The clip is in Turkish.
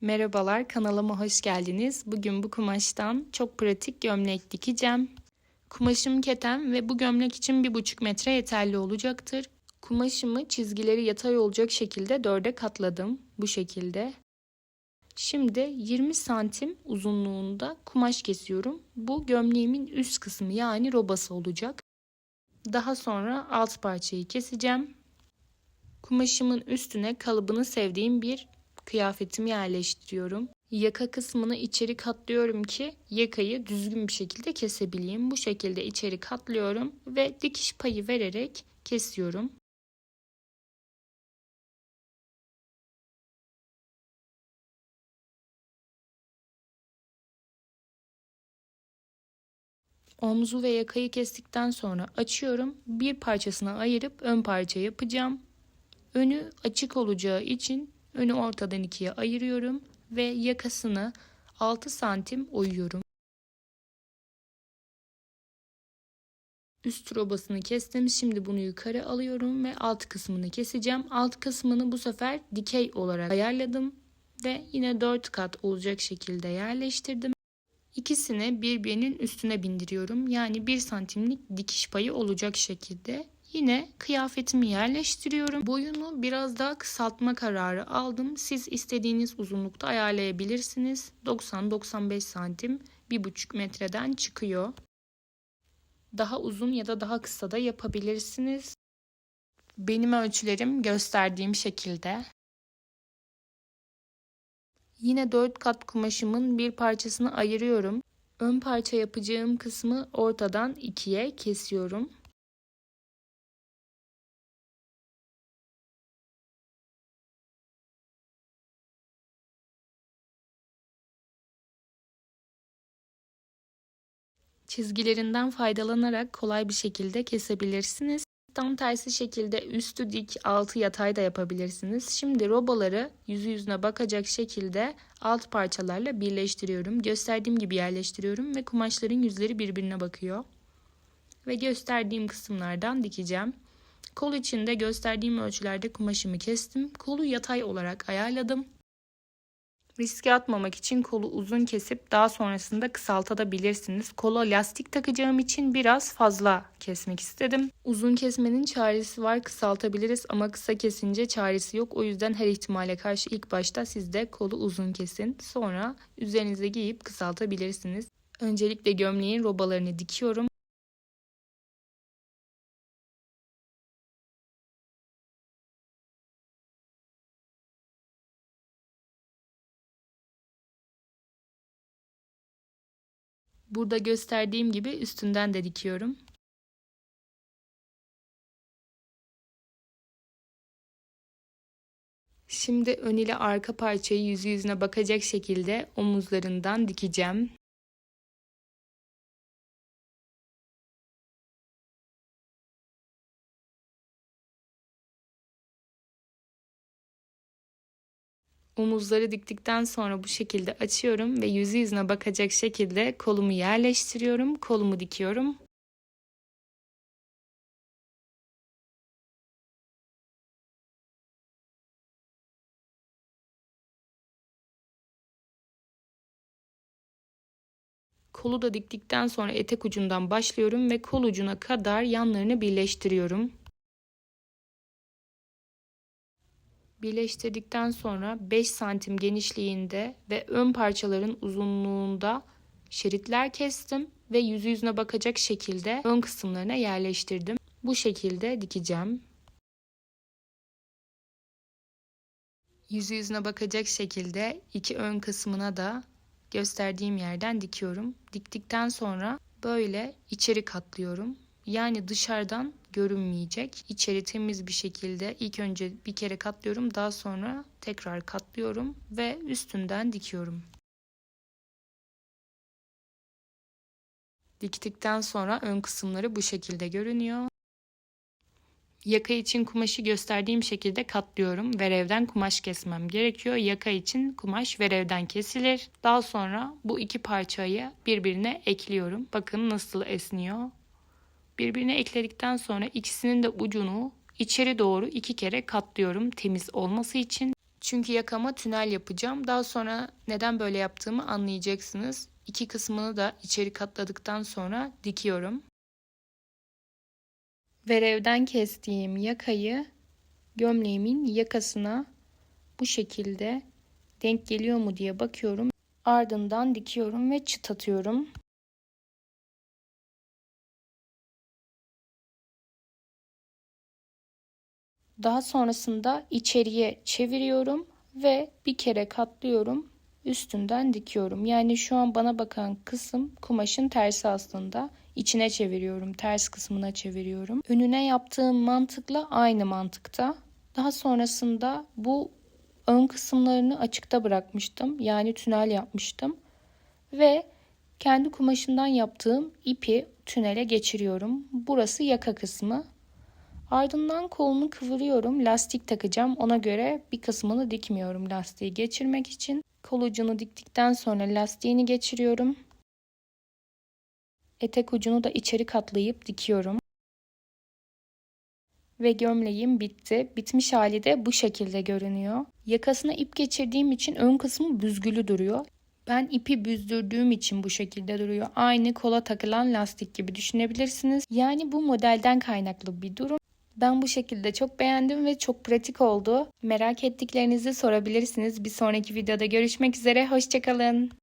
Merhabalar kanalıma hoş geldiniz. Bugün bu kumaştan çok pratik gömlek dikeceğim. Kumaşım keten ve bu gömlek için 1,5 metre yeterli olacaktır. Kumaşımı çizgileri yatay olacak şekilde dörde katladım. Bu şekilde. Şimdi 20 santim uzunluğunda kumaş kesiyorum. Bu gömleğimin üst kısmı yani robası olacak. Daha sonra alt parçayı keseceğim. Kumaşımın üstüne kalıbını sevdiğim bir kıyafetimi yerleştiriyorum. Yaka kısmını içeri katlıyorum ki yakayı düzgün bir şekilde kesebileyim. Bu şekilde içeri katlıyorum ve dikiş payı vererek kesiyorum. Omzu ve yakayı kestikten sonra açıyorum. Bir parçasını ayırıp ön parça yapacağım. Önü açık olacağı için önü ortadan ikiye ayırıyorum ve yakasını 6 santim oyuyorum. Üst robasını kestim. Şimdi bunu yukarı alıyorum ve alt kısmını keseceğim. Alt kısmını bu sefer dikey olarak ayarladım ve yine 4 kat olacak şekilde yerleştirdim. İkisini birbirinin üstüne bindiriyorum. Yani 1 santimlik dikiş payı olacak şekilde. Yine kıyafetimi yerleştiriyorum. Boyunu biraz daha kısaltma kararı aldım. Siz istediğiniz uzunlukta ayarlayabilirsiniz. 90-95 santim 1,5 metreden çıkıyor. Daha uzun ya da daha kısa da yapabilirsiniz. Benim ölçülerim gösterdiğim şekilde. Yine 4 kat kumaşımın bir parçasını ayırıyorum. Ön parça yapacağım kısmı ortadan ikiye kesiyorum. Çizgilerinden faydalanarak kolay bir şekilde kesebilirsiniz. Tam tersi şekilde üstü dik, altı yatay da yapabilirsiniz. Şimdi robaları yüzü yüzüne bakacak şekilde alt parçalarla birleştiriyorum. Gösterdiğim gibi yerleştiriyorum ve kumaşların yüzleri birbirine bakıyor. Ve gösterdiğim kısımlardan dikeceğim. Kol için de gösterdiğim ölçülerde kumaşımı kestim. Kolu yatay olarak ayarladım. Riske atmamak için kolu uzun kesip daha sonrasında kısaltabilirsiniz. Kola lastik takacağım için biraz fazla kesmek istedim. Uzun kesmenin çaresi var kısaltabiliriz ama kısa kesince çaresi yok. O yüzden her ihtimale karşı ilk başta siz de kolu uzun kesin. Sonra üzerinize giyip kısaltabilirsiniz. Öncelikle gömleğin robalarını dikiyorum. Burada gösterdiğim gibi üstünden de dikiyorum. Şimdi ön ile arka parçayı yüzü yüzüne bakacak şekilde omuzlarından dikeceğim. Omuzları diktikten sonra bu şekilde açıyorum ve yüzü yüzüne bakacak şekilde kolumu yerleştiriyorum. Kolumu dikiyorum. Kolu da diktikten sonra etek ucundan başlıyorum ve kol ucuna kadar yanlarını birleştiriyorum. Birleştirdikten sonra 5 santim genişliğinde ve ön parçaların uzunluğunda şeritler kestim ve yüzü yüzüne bakacak şekilde ön kısımlarına yerleştirdim. Bu şekilde dikeceğim. Yüzü yüzüne bakacak şekilde iki ön kısmına da gösterdiğim yerden dikiyorum. Diktikten sonra böyle içeri katlıyorum. Yani dışarıdan görünmeyecek. İçeri temiz bir şekilde ilk önce bir kere katlıyorum. Daha sonra tekrar katlıyorum ve üstünden dikiyorum. Diktikten sonra ön kısımları bu şekilde görünüyor. Yaka için kumaşı gösterdiğim şekilde katlıyorum. Verevden kumaş kesmem gerekiyor. Yaka için kumaş verevden kesilir. Daha sonra bu iki parçayı birbirine ekliyorum. Bakın nasıl esniyor. Birbirine ekledikten sonra ikisinin de ucunu içeri doğru iki kere katlıyorum temiz olması için. Çünkü yakama tünel yapacağım. Daha sonra neden böyle yaptığımı anlayacaksınız. İki kısmını da içeri katladıktan sonra dikiyorum. Verevden kestiğim yakayı gömleğimin yakasına bu şekilde denk geliyor mu diye bakıyorum. Ardından dikiyorum ve çıt atıyorum. Daha sonrasında içeriye çeviriyorum ve bir kere katlıyorum. Üstünden dikiyorum. Yani şu an bana bakan kısım kumaşın tersi aslında. İçine çeviriyorum, ters kısmına çeviriyorum. Önüne yaptığım mantıkla aynı mantıkta. Daha sonrasında bu ön kısımlarını açıkta bırakmıştım. Yani tünel yapmıştım. Ve kendi kumaşından yaptığım ipi tünele geçiriyorum. Burası yaka kısmı. Ardından kolunu kıvırıyorum. Lastik takacağım. Ona göre bir kısmını dikmiyorum lastiği geçirmek için. Kol ucunu diktikten sonra lastiğini geçiriyorum. Etek ucunu da içeri katlayıp dikiyorum. Ve gömleğim bitti. Bitmiş hali de bu şekilde görünüyor. Yakasına ip geçirdiğim için ön kısmı büzgülü duruyor. Ben ipi büzdürdüğüm için bu şekilde duruyor. Aynı kola takılan lastik gibi düşünebilirsiniz. Yani bu modelden kaynaklı bir durum. Ben bu şekilde çok beğendim ve çok pratik oldu. Merak ettiklerinizi sorabilirsiniz. Bir sonraki videoda görüşmek üzere. Hoşçakalın.